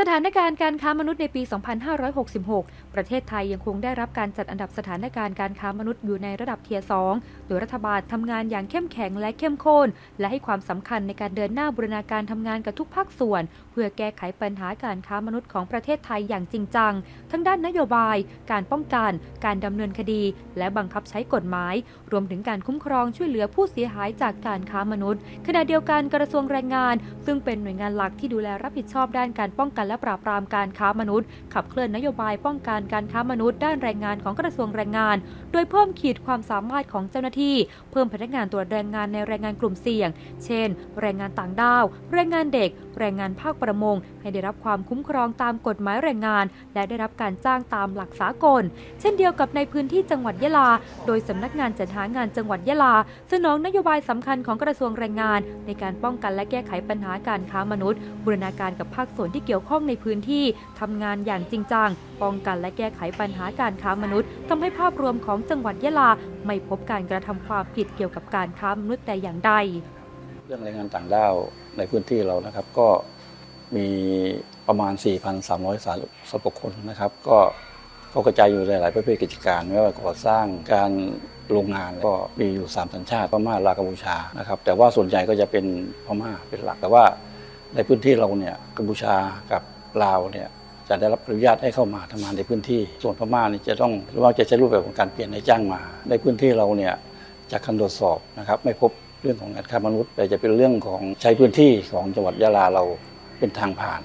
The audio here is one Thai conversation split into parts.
สถานการณ์การค้ามนุษย์ในปี 2566 ประเทศไทยยังคงได้รับการจัดอันดับสถานการณ์การค้ามนุษย์อยู่ในระดับเทียร์2โดยรัฐบาลทำงานอย่างเข้มแข็งและเข้มข้น และให้ความสำคัญในการเดินหน้าบูรณาการทำงานกับทุกภาคส่วน เพื่อแก้ไขปัญหาการค้ามนุษย์ของประเทศไทยอย่างจริงจัง ทั้งด้านนโยบาย การป้องกัน การดำเนินคดี และบังคับใช้กฎหมาย รวมถึงการคุ้มครองช่วยเหลือผู้เสียหายจากการค้ามนุษย์ ขณะเดียวกันกระทรวงแรงงาน ซึ่งเป็นหน่วยงานหลักที่ดูแลรับผิดชอบด้านการป้องกันและปราบปรามการค้ามนุษย์ ขับเคลื่อนนโยบายป้องกันการค้ามนุษย์ด้านแรงงานของกระทรวงแรงงาน โดยเพิ่มขีดความสามารถของเจ้าหน้าที่ เพิ่มพนักงานตรวจแรงงานในแรงงานกลุ่มเสี่ยง เช่น แรงงานต่างด้าว แรงงานเด็ก แรงงานภาคประมง ให้ได้รับความคุ้มครองตามกฎหมายแรงงาน และได้รับการจ้างตามหลักสากล เช่นเดียวกับในพื้นที่จังหวัดยะลา โดยสำนักงานจัดหางานจังหวัดยะลา สนองนโยบายสำคัญของกระทรวงแรงงาน ในการป้องกันและแก้ไขปัญหาการค้ามนุษย์บูรณาการกับภาคส่วนที่เกี่ยวข้องในพื้นที่ทำงานอย่างจริงจัง ป้องกันและแก้ไขปัญหาการค้ามนุษย์ทำให้ภาพรวมของจังหวัดยะลา ไม่พบการกระทำความผิดเกี่ยวกับการค้ามนุษย์แต่อย่างใด เรื่องแรงงานต่างด้าวในพื้นที่เรานะครับก็มีประมาณ 4,300สารสปคนนะครับ ก็ก็กระจายอยู่ในหลายประเภทกิจการไม่ว่าก่อสร้างการโรงงานก็มีอยู่ 3 สัญชาติพม่าลาวกัมพูชานะครับแต่ว่าส่วนใหญ่ก็จะเป็นพม่าเป็นหลักแต่ว่า ในพื้นที่เราเนี่ยกัมพูชากับลาวเนี่ยจะได้รับอนุญาตให้เข้ามาทำงานในพื้นที่ ส่วนพม่านี่จะต้องว่าจะใช้รูปแบบของการเปลี่ยนนายจ้างมา ในพื้นที่เราเนี่ยจากการตรวจสอบนะครับไม่พบเรื่องของการค้ามนุษย์ แต่จะเป็นเรื่องของใช้พื้นที่ของจังหวัดยะลาเราเป็นทางผ่าน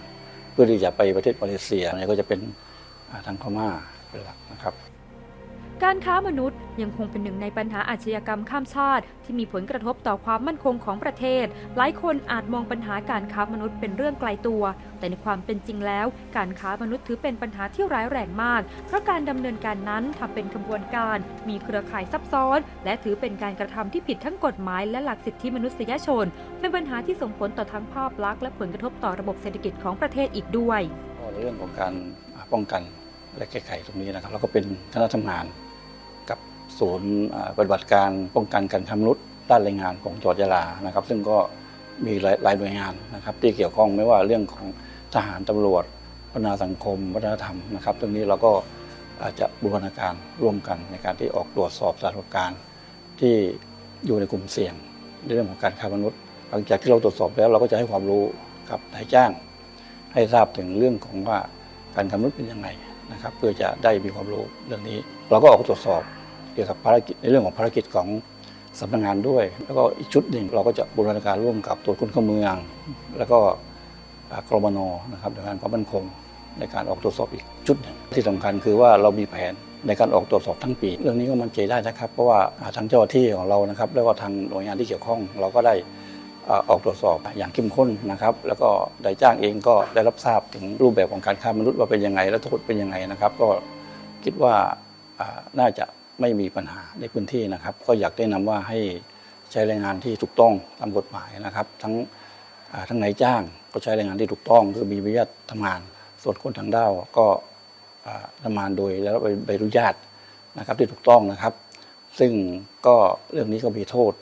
เพื่อที่จะไปประเทศมาเลเซียเนี่ยก็จะเป็นทางพม่าเป็นหลักนะครับ การค้ามนุษย์ยังคงเป็นหนึ่งในปัญหาอาชญากรรมข้ามชาติ ที่มีผลกระทบต่อความมั่นคงของประเทศ หลายคนอาจมองปัญหาการค้ามนุษย์เป็นเรื่องไกลตัว แต่ในความเป็นจริงแล้ว การค้ามนุษย์ถือเป็นปัญหาที่ร้ายแรงมาก เพราะการดำเนินการนั้นทำเป็นขบวนการ มีเครือข่ายซับซ้อน และถือเป็นการกระทำที่ผิดทั้งกฎหมายและหลักสิทธิมนุษยชน เป็นปัญหาที่ส่งผลต่อทั้งภาพลักษณ์และผลกระทบต่อระบบเศรษฐกิจของประเทศอีกด้วยเรื่องของการป้องกันและแก้ไขตรงนี้นะครับแล้วก็เป็นคณะทำงาน ศูนย์ปฏิบัติการป้องกันการค้ามนุษย์ด้านแรงงานของจังหวัดยะลานะครับ ซึ่งก็มีหลายหน่วยงานนะครับ ที่เกี่ยวข้องไม่ว่าเรื่องของทหารตำรวจพัฒนาสังคม วัฒนธรรมนะครับตรงนี้เราก็อาจจะบูรณาการร่วมกันในการที่ออกตรวจสอบสถานการณ์ที่อยู่ในกลุ่มเสี่ยงในเรื่องของการค้ามนุษย์ หลังจากที่เราตรวจสอบแล้วเราก็จะให้ความรู้กับนายจ้าง ให้ทราบถึงเรื่องของว่าการทำนุษย์เป็นยังไงนะครับ เพื่อจะได้มีความรู้เรื่องนี้ เราก็ออกตรวจสอบ กี่ยวกับภารกิจในเรื่องของภารกิจของสำนักงานด้วย แล้วก็อีกชุดหนึ่งเราก็จะบูรณาการร่วมกับตรวคนเข้าเมือง แล้วก็กรมนนะครับในการความมั่นคงในการออกตรวจสอบอีกชุดหนึ่งที่สำคัญคือว่าเรามีแผนในการออกตรวจสอบทั้งปี เรื่องนี้ก็มั่นใจได้นะครับเพราะว่าอ่าทางเจ้าหน้าที่ของเรานะครับแล้วก็ทางหน่วยงานที่เกี่ยวข้อง เราก็ได้ออกตรวจสอบอย่างเข้มข้นนะครับ แล้วก็นายจ้างเองก็ได้รับทราบถึงรูปแบบของการค้ามนุษย์ว่าเป็นยังไง และโทษเป็นยังไงนะครับ ก็คิดว่าน่าจะ ไม่มีปัญหาในพื้นที่นะครับ ก็อยากแนะนำว่าให้ใช้แรงงานที่ถูกต้องตามกฎหมายนะครับ ทั้งทั้งนายจ้างก็ใช้แรงงานที่ถูกต้อง คือมีใบอนุญาตทำงาน ส่วนคนทางด้าวก็ทำงานโดยได้รับใบอนุญาตนะครับที่ถูกต้องนะครับ ซึ่งก็เรื่องนี้ก็มีโทษ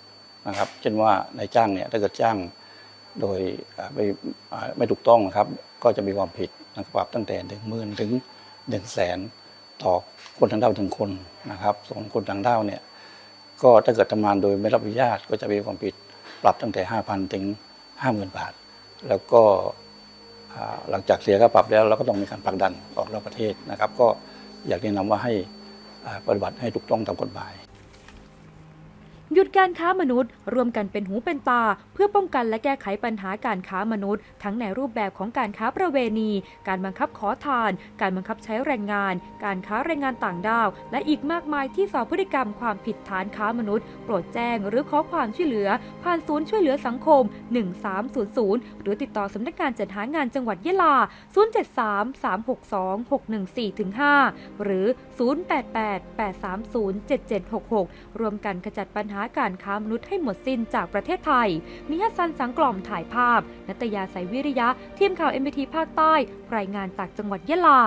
นะครับ เช่นว่านายจ้างเนี่ยถ้าเกิดจ้างโดยไม่ไม่ถูกต้องนะครับ ก็จะมีความผิดนะครับตั้งแต่หนึ่งหมื่นถึงหนึ่งแสน ต่อคนทางด้าวถึงคนนะครับส่วนคนทางด้าวเนี่ยก็ถ้าเกิดทำงานโดยไม่รับอนุญาตก็จะมีความผิดปรับตั้งแต่ 5,000 ถึง 50,000 บาท แล้วก็หลังจากเสียค่าปรับแล้วเราก็ต้องมีการผลักดันออกนอกประเทศนะครับ ก็อยากแนะนำว่าให้ปฏิบัติให้ถูกต้องตามกฎหมาย หยุดการค้ามนุษย์ร่วมกันเป็นหูเป็นตา เพื่อป้องกันและแก้ไขปัญหาการค้ามนุษย์ ทั้งในรูปแบบของการค้าประเวณี การบังคับขอทาน การบังคับใช้แรงงาน การค้าแรงงานต่างด้าว และอีกมากมายที่สอบพฤติกรรมความผิดฐานค้ามนุษย์ โปรดแจ้งหรือขอความช่วยเหลือ ผ่านศูนย์ช่วยเหลือสังคม 1300 หรือติดต่อสำนักงานจัดหางานจังหวัดยะลา 073 362 614-5 หรือ 088 830 7766 รวมกันขจัดปัญหาการค้ามนุษย์ให้หมดสิ้นจากประเทศไทย มีฮัสซันสังกล่อมถ่ายภาพ นัตยาสายวิริยะ ทีมข่าวเอ็มบีทีภาคใต้ รายงานจากจังหวัดยะลา